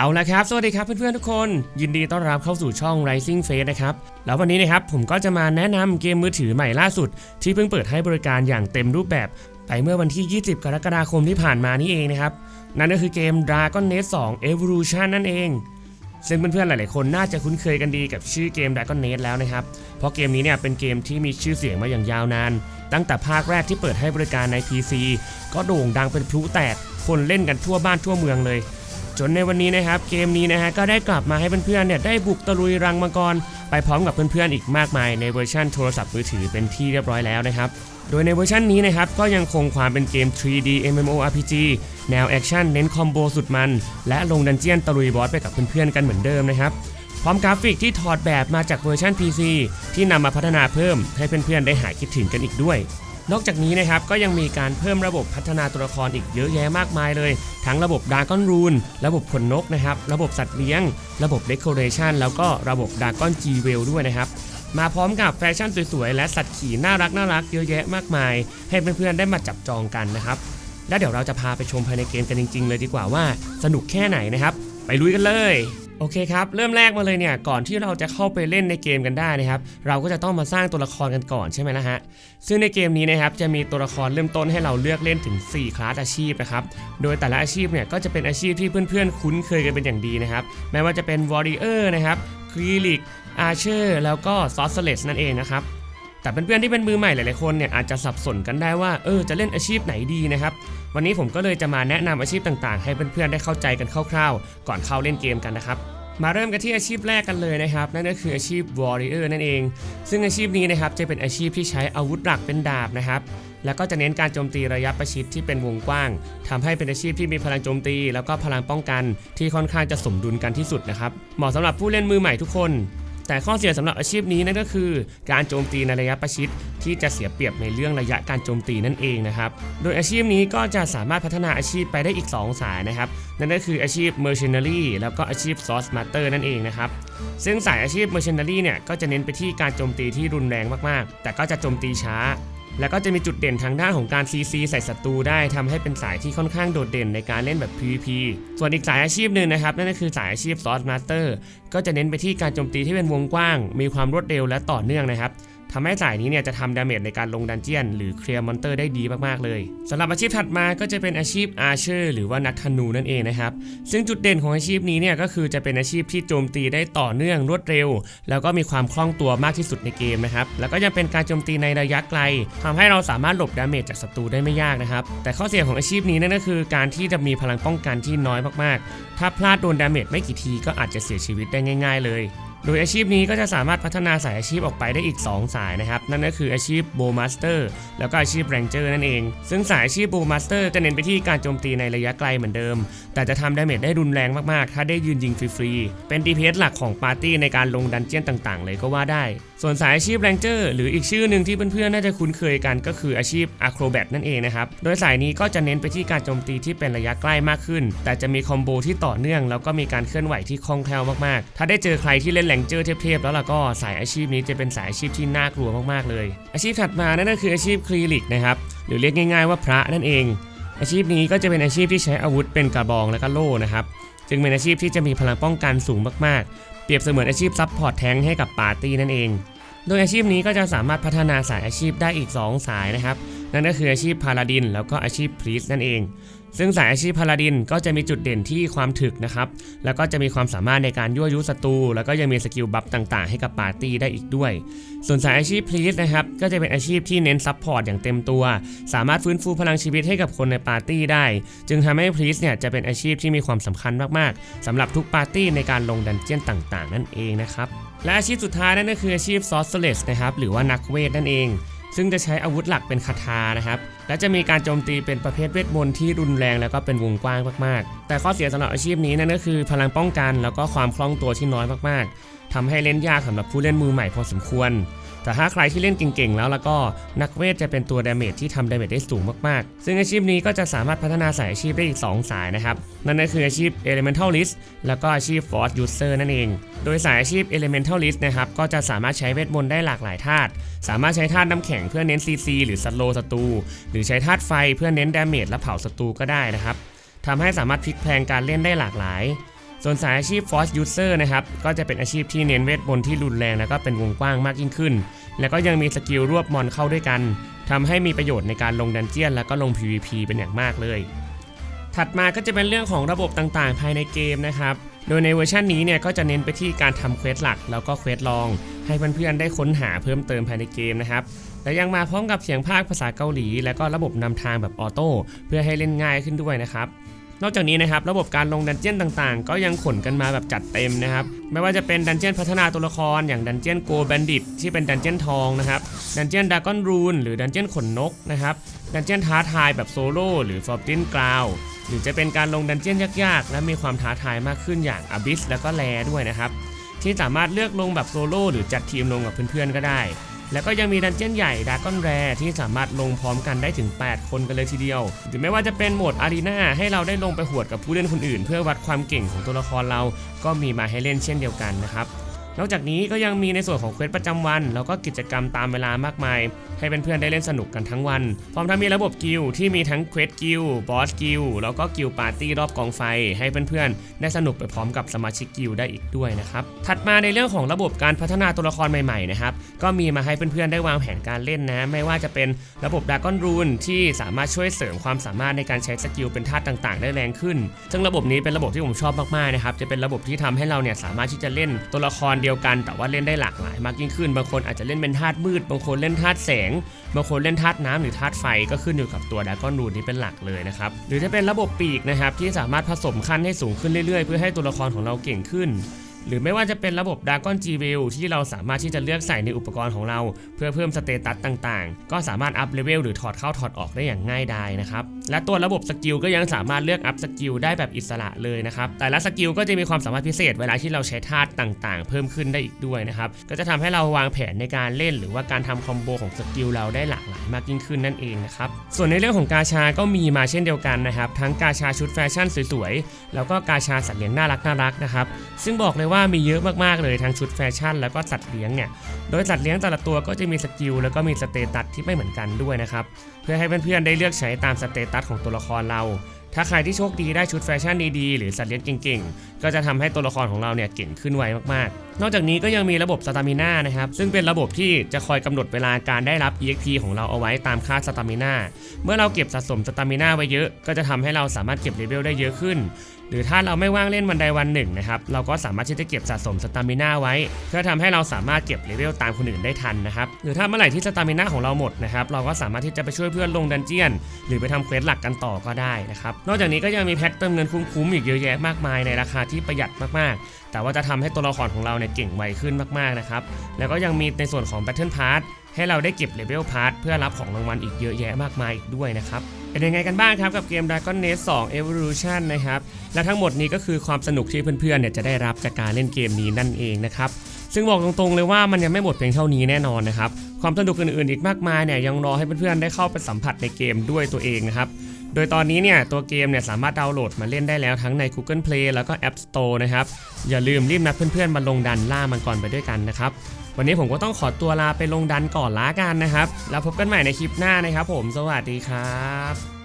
เอาละครับ สวัสดีครับเพื่อนๆทุกคน ยินดีต้อนรับเข้าสู่ช่อง Rising Face นะครับ แล้ววันนี้นะครับผมก็จะมาแนะนำเกมมือถือใหม่ล่าสุด ที่เพิ่งเปิดให้บริการอย่างเต็มรูปแบบ ไปเมื่อวันที่ 20 กรกฎาคมที่ผ่านมานี่เองนะครับ นั่นก็คือเกม Dragon Nest 2 Evolution นั่นเอง ซึ่งเพื่อนๆหลายๆคนน่าจะคุ้นเคยกันดีกับชื่อเกม Dragon Nest แล้วนะครับ เพราะเกมนี้เนี่ยเป็นเกมที่มีชื่อเสียงมาอย่างยาวนาน ตั้งแต่ภาคแรกที่เปิดให้บริการใน PC ก็โด่งดังเป็นพลุแตก คนเล่นกันทั่วบ้านทั่วเมืองเลย จนในวันนี้นะครับเกมนี้นะฮะก็ได้กลับมาให้เพื่อนๆเนี่ยได้บุกตะลุยรังมังกร ไปพร้อมกับเพื่อนๆอีกมากมายในเวอร์ชันโทรศัพท์มือถือเป็นที่เรียบร้อยแล้วนะครับโดยในเวอร์ชันนี้นะครับก็ยังคงความเป็นเกม 3D MMORPG แนวแอคชั่นเน้นคอมโบสุดมัน และลงดันเจียนตะลุยบอสไปกับเพื่อนๆกันเหมือนเดิมนะครับพร้อมกราฟิกที่ถอดแบบมาจากเวอร์ชัน PC ที่นำมาพัฒนาเพิ่มให้เพื่อนๆได้หายคิดถึงกันอีกด้วย นอกจากนี้นะครับก็ยังมีการเพิ่มระบบพัฒนาตัวละครอีกเยอะแยะมากมายเลย ทั้งระบบดากอนรูนระบบขนนกนะครับ ระบบสัตว์เลี้ยง ระบบเดคอเรชันแล้วก็ระบบดากอนจีเวลด้วยนะครับ มาพร้อมกับแฟชั่นสวยๆ และสัตว์ขี่น่ารักน่ารักเยอะแยะมากมาย ให้เพื่อนๆได้มาจับจองกันนะครับ แล้วเดี๋ยวเราจะพาไปชมภายในเกมกันจริง ๆ เลยดีกว่าว่าสนุกแค่ไหนนะครับ ไปลุยกันเลย โอเคครับ เริ่มแรกมาเลยเนี่ย ก่อนที่เราจะเข้าไปเล่นในเกมกันได้นะครับ เราก็จะต้องมาสร้างตัวละครกันก่อนใช่ไหมล่ะฮะ ซึ่งในเกมนี้นะครับ จะมีตัวละครเริ่มต้นให้เราเลือกเล่นถึง 4 คลาสอาชีพนะครับ โดยแต่ละอาชีพเนี่ยก็จะเป็นอาชีพที่เพื่อนๆ คุ้นเคยกันเป็นอย่างดีนะครับ ไม่ว่าจะเป็นวอริเออร์นะครับ คลีลิกอาร์เชอร์ แล้วก็ซอสเลสนั่นเองนะครับ แต่เพื่อนๆที่เป็นมือใหม่หลายๆคนเนี่ยอาจจะสับสนกันได้ว่าเออจะเล่นอาชีพไหนดีนะครับวันนี้ผมก็เลยจะมาแนะนำอาชีพต่างๆ ให้เพื่อนๆได้เข้าใจกันคร่าวๆ ก่อนเข้าเล่นเกมกันนะครับมาเริ่มกันที่อาชีพแรกกันเลยนะครับ นั่นก็คืออาชีพ Warrior นั่นเอง ซึ่งอาชีพนี้นะครับจะเป็นอาชีพที่ใช้อาวุธหลักเป็นดาบนะครับแล้วก็จะเน้นการโจมตีระยะประชิดที่เป็นวงกว้างทำให้เป็นอาชีพที่มีพลังโจมตี แล้วก็พลังป้องกันที่ค่อนข้างจะสมดุลกันที่สุดนะครับเหมาะสำหรับผู้เล่นมือใหม่ทุกคน แต่ข้อเสียสำหรับอาชีพนี้นั่นก็คือ การโจมตีในระยะประชิด ที่จะเสียเปรียบในเรื่องระยะการโจมตีนั่นเองนะครับโดยอาชีพนี้ก็จะสามารถพัฒนาอาชีพไปได้อีก 2 สายนะครับนั่นก็คืออาชีพ Mercenary แล้วก็อาชีพ Source Master นั่นเองนะครับซึ่งสายอาชีพ Mercenary เนี่ยก็จะเน้นไปที่การโจมตีที่รุนแรงมากๆ แต่ก็จะโจมตีช้า แล้วก็จะมีจุดเด่นทางด้านของการ CC ใส่ศัตรูได้ทำให้เป็นสายที่ค่อนข้างโดดเด่นในการเล่นแบบ PVP ส่วนอีกสายอาชีพหนึ่งนะครับนั่นก็คือสายอาชีพซอสมาสเตอร์ก็จะเน้นไปที่การโจมตีที่เป็นวงกว้าง มีความรวดเร็วและต่อเนื่องนะครับ ทำให้สายนี้เนี่ยจะทำดาเมจในการลงดันเจียน หรือเคลียร์มอนเตอร์ได้ดีมากๆเลยสำหรับอาชีพถัดมาก็จะเป็นอาชีพอาร์เชอร์หรือว่านักธนูนั่นเองนะครับ ซึ่งจุดเด่นของอาชีพนี้เนี่ยก็คือจะเป็นอาชีพที่โจมตีได้ต่อเนื่องรวดเร็ว แล้วก็มีความคล่องตัวมากที่สุดในเกมนะครับ แล้วก็ยังเป็นการโจมตีในระยะไกลทำให้เราสามารถหลบดาเมจจากศัตรูได้ไม่ยากนะครับ แต่ข้อเสียของอาชีพนี้นั่นก็คือการที่จะมีพลังป้องกันที่น้อยมากๆ ถ้าพลาดโดนดาเมจไม่กี่ทีก็อาจจะเสียชีวิตได้ง่าย ๆ เลย โดยอาชีพนี้ก็จะสามารถพัฒนาสายอาชีพออกไปได้อีก 2 สายนะครับ นั่นก็คืออาชีพโบมาสเตอร์แล้วก็อาชีพแรงเจอร์นั่นเอง ซึ่งสายอาชีพโบมาสเตอร์จะเน้นไปที่การโจมตีในระยะไกลเหมือนเดิม แต่จะทำดาเมจได้รุนแรงมากๆ ถ้าได้ยืนยิงฟรีๆ เป็น DPS หลักของปาร์ตี้ในการลงดันเจียนต่างๆ เลยก็ว่าได้ ส่วนสายอาชีพแรงเจอร์หรืออีกชื่อหนึ่งที่เพื่อนๆน่าจะคุ้นเคยกันก็คืออาชีพอะโครแบทนั่นเองนะครับ โดยสายนี้ก็จะเน้นไปที่การโจมตีที่เป็นระยะใกล้มากขึ้น แต่จะมีคอมโบที่ต่อเนื่อง แล้วก็มีการเคลื่อนไหวที่คล่องแคล่วมากๆ ถ้าได้เจอใครที่เล่นแรงเจอร์เทพๆแล้วล่ะก็สายอาชีพนี้จะเป็นสายอาชีพที่น่ากลัวมากๆเลย อาชีพถัดมานั่นก็คืออาชีพคลีลิกนะครับหรือเรียกง่าย ๆว่าพระนั่นเอง อาชีพนี้ก็จะเป็นอาชีพที่ใช้อาวุธเป็นกระบองและก็โล่นะครับจึงเป็นอาชีพที่จะมีพลังป้องกันสูงมากๆ เปรียบเสมือนอาชีพซับพอร์ตแทงให้กับปาร์ตี้นั่นเอง โดยอาชีพนี้ก็จะสามารถพัฒนาสายอาชีพได้อีก 2 สายนะครับ นั่นก็คืออาชีพพาลาดิน แล้วก็อาชีพพรีสนั่นเอง ซึ่งสายอาชีพพาลาดินก็จะมีจุดเด่นที่ความถึกนะครับ แล้วก็จะมีความสามารถในการยั่วยุศัตรู แล้วก็ยังมีสกิลบัฟต่างๆ ให้กับปาร์ตี้ได้อีกด้วย ส่วนสายอาชีพพรีสนะครับ ก็จะเป็นอาชีพที่เน้นซับพอร์ตอย่างเต็มตัว สามารถฟื้นฟูพลังชีวิตให้กับคนในปาร์ตี้ได้ จึงทำให้พรีสเนี่ยจะเป็นอาชีพที่มีความสำคัญมากๆสำหรับทุกปาร์ตี้ในการลงดันเจียนต่างๆ นั่นเองนะครับ และอาชีพสุดท้ายนั่นก็คืออาชีพซอสเลสนะครับ หรือว่านักเวทนั่นเองซึ่งจะใช้อาวุธหลักเป็นคาถานะครับ และจะมีการโจมตีเป็นประเภทเวทมนต์ที่รุนแรงแล้วก็เป็นวงกว้างมากๆ แต่ข้อเสียสำหรับอาชีพนี้นั่นก็คือพลังป้องกันแล้วก็ความคล่องตัวที่น้อยมากๆทำให้เล่นยากสำหรับผู้เล่นมือใหม่พอสมควร แต่ถ้าใครที่เล่นเก่งๆ แล้วแล้วก็นักเวทจะเป็นตัวดาเมจที่ทำดาเมจได้สูงมากๆ ซึ่งอาชีพนี้ก็จะสามารถพัฒนาสายอาชีพได้อีก 2 สายนะครับ นั่นก็คืออาชีพ Elementalist แล้วก็อาชีพ Force User นั่นเอง โดยสายอาชีพ Elementalist นะครับก็จะสามารถใช้เวทมนต์ได้หลากหลายธาตุสามารถใช้ธาตุน้ำแข็งเพื่อเน้น CC หรือสโลศัตรูหรือใช้ธาตุไฟเพื่อเน้นดาเมจและเผาศัตรูก็ได้นะครับทำให้สามารถพลิกแพลงการเล่นได้หลากหลายส่วนสายอาชีพ Force User นะครับ ก็จะเป็นอาชีพที่เน้นเวทมนต์ที่รุนแรง แล้วก็เป็นวงกว้างมากยิ่งขึ้น แล้วก็ยังมีสกิลรวบมอนเข้าด้วยกันทำให้มีประโยชน์ในการลงดันเจียน แล้วก็ลง PVP เป็นอย่างมากเลย ถัดมาก็จะเป็นเรื่องของระบบต่างๆ ภายในเกมนะครับ โดยในเวอร์ชันนี้เนี่ยก็จะเน้นไปที่การทำเควสหลัก แล้วก็เควสรอง ให้เพื่อนๆได้ค้นหาเพิ่มเติมภายในเกมนะครับและยังมาพร้อมกับเสียงภาคภาษาเกาหลี และก็ระบบนำทางแบบออโต้เพื่อให้เล่นง่ายขึ้นด้วยนะครับ นอกจากนี้นะครับระบบการลงดันเจี้ยนต่างๆ ก็ยังขนกันมาแบบจัดเต็มนะครับไม่ว่าจะเป็นดันเจี้ยนพัฒนาตัวละครอย่างดันเจี้ยนโกแบนดิตที่เป็นดันเจี้ยนทองนะครับดันเจี้ยนดากอนรูนหรือดันเจี้ยนขนนกนะครับดันเจี้ยนท้าทายแบบโซโล่หรือฟอร์ตินกราวหรือจะเป็นการลงดันเจี้ยนยากๆ และมีความท้าทายมากขึ้นอย่างอ b ิสแล้วก็แลด้วยนะครับที่สามารถเลือกลงแบบโซโล่หรือจัดทีมลงกับเพื่อนๆก็ได้ แล้วก็ยังมีดันเจี้ยนใหญ่ดากอนแรที่สามารถลงพร้อมกันได้ถึง 8 คนกันเลยทีเดียวหรือไม่ว่าจะเป็นโหมดอารีนาให้เราได้ลงไปหวดกับผู้เล่นคนอื่น เพื่อวัดความเก่งของตัวละครเราก็มีมาให้เล่นเช่นเดียวกันนะครับ นอกจากนี้ก็ยังมีในส่วนของเควสประจำวัน แล้วก็กิจกรรมตามเวลามากมาย ให้เเพื่อนๆได้เล่นสนุกกันทั้งวัน พร้อมทั้งมีระบบกิลที่มีทั้งเควสกิลบอสกิลแล้วก็กิลปาร์ตี้รอบกองไฟ ให้เพื่อนๆได้สนุกไปพร้อมกับสมาชิกกิลได้อีกด้วยนะครับ ถัดมาในเรื่องของระบบการพัฒนาตัวละครใหม่ๆนะครับก็มีมาให้เพื่อนๆได้วางแผนการเล่นนะ ไม่ว่าจะเป็นระบบดากอนรูนที่สามารถช่วยเสริมความสามารถในการใช้สกิลเป็นธาตุต่าง ๆ ได้แรงขึ้น ซึ่งระบบนี้เป็นระบบที่ผมชอบมากๆนะครับจะเป็นระบบที่ทำให้เราเนี่ยสามารถที่จะเล่นตัวละครเดียวกัน แต่ว่าเล่นได้หลากหลายมากยิ่งขึ้น บางคนอาจจะเล่นเป็นธาตุมืด บางคนเล่นธาตุแสง บางคนเล่นธาตุน้ำหรือธาตุไฟก็ขึ้นอยู่กับตัวดากอนรูนที่เป็นหลักเลยนะครับ หรือจะเป็นระบบปีกนะครับที่สามารถผสมขั้นให้สูงขึ้นเรื่อยๆ เพื่อให้ตัวละครของเราเก่งขึ้น หรือไม่ว่าจะเป็นระบบดากอน G w e l ที่เราสามารถที่จะเลือกใส่ในอุปกรณ์ของเรา เพื่อเพิ่มสเตตัสต่างๆ ก็สามารถอัพเลเวลหรือถอดเข้าถอดออกได้อย่างง่ายดายนะครับ และตัวระบบสกิลก็ยังสามารถเลือกอัพสกิลได้แบบอิสระเลยนะครับ แต่ละสกิลก็จะมีความสามารถพิเศษเวลาที่เราใช้ธาตุต่างๆ เพิ่มขึ้นได้อีกด้วยนะครับ ก็จะทำให้เราวางแผนในการเล่น หรือว่าการทำคอมโบของสกิลเราได้หลากหลายมากยิ่งขึ้นนั่นเองนะครับ ส่วนในเรื่องของกาชาก็มีมาเช่นเดียวกันนะครับ ทั้งกาชาชุดแฟชั่นสวยๆ แล้วก็กาชาสัตว์เลี้ยงน่ารักน่ารักนะครับ ซึ่งบอกเลยว่ามีเยอะมากๆเลยทั้งชุดแฟชั่น แล้วก็สัตว์เลี้ยงเนี่ย โดยสัตว์เลี้ยงแต่ละตัวก็จะมีสกิลแล้วก็มีสเตตัสที่ไม่เหมือนกันด้วยนะครับ เพื่อให้เพื่อนๆได้เลือกใช้ตามสเตตัสของตัวละครเรา ถ้าใครที่โชคดีได้ชุดแฟชั่นดีๆ หรือสัตว์เลี้ยงเก่งๆก็จะทำให้ตัวละครของเราเนี่ยเก่งขึ้นไวมากๆ นอกจากนี้ก็ยังมีระบบสตามิน่านะครับ ซึ่งเป็นระบบที่จะคอยกำหนดเวลาการได้รับ EXP ของเราเอาไว้ตามค่าสตามิน่าเมื่อเราเก็บสะสมสตามิน่าไว้เยอะ ก็จะทำให้เราสามารถเก็บเลเวลได้เยอะขึ้น หรือถ้าเราไม่ว่างเล่นวันใดวันหนึ่งนะครับเราก็สามารถที่จะเก็บสะสมสตามิน่าไว้ เพื่อทำให้เราสามารถเก็บเลเวลตามคนอื่นได้ทันนะครับหรือถ้าเมื่อไหร่ที่สตามิน่าของเราหมดนะครับเราก็สามารถที่จะไปช่วยเพื่อนลงดันเจียน หรือไปทำเควสหลักกันต่อก็ได้นะครับนอกจากนี้ก็ยังมีแพทเติมเงินคุ้มๆอีกเยอะแยะมากมายในราคาที่ประหยัดมากๆ แต่ว่าจะทำให้ตัวละครของเราเนี่ยเก่งไวขึ้นมากๆนะครับ แล้วก็ยังมีในส่วนของ Battle Pass ให้เราได้เก็บเลเวลพาร์ทเพื่อรับของรางวัลอีกเยอะแยะมากมายอีกด้วยนะครับ เป็นยังไงกันบ้างครับกับเกม Dragon Nest 2 Evolution นะครับ และทั้งหมดนี้ก็คือความสนุกที่เพื่อนๆเนี่ยจะได้รับจากการเล่นเกมนี้นั่นเองนะครับซึ่งบอกตรงๆเลยว่ามันยังไม่หมดเพียงเท่านี้แน่นอนนะครับ ความสนุกอื่นๆอีกมากมายเนี่ยยังรอให้เพื่อนๆได้เข้าไปสัมผัสในเกมด้วยตัวเองนะครับ โดยตอนนี้เนี่ยตัวเกมเนี่ยสามารถดาวน์โหลดมาเล่นได้แล้วทั้งใน Google Play แล้วก็ App Store นะครับ อย่าลืมรีบนัดเพื่อนๆมาลงดันล่ามังกรไปด้วยกันนะครับ วันนี้ผมก็ต้องขอตัวลาไปลงดันก่อนล้ากันนะครับ แล้วพบกันใหม่ในคลิปหน้านะครับผม สวัสดีครับ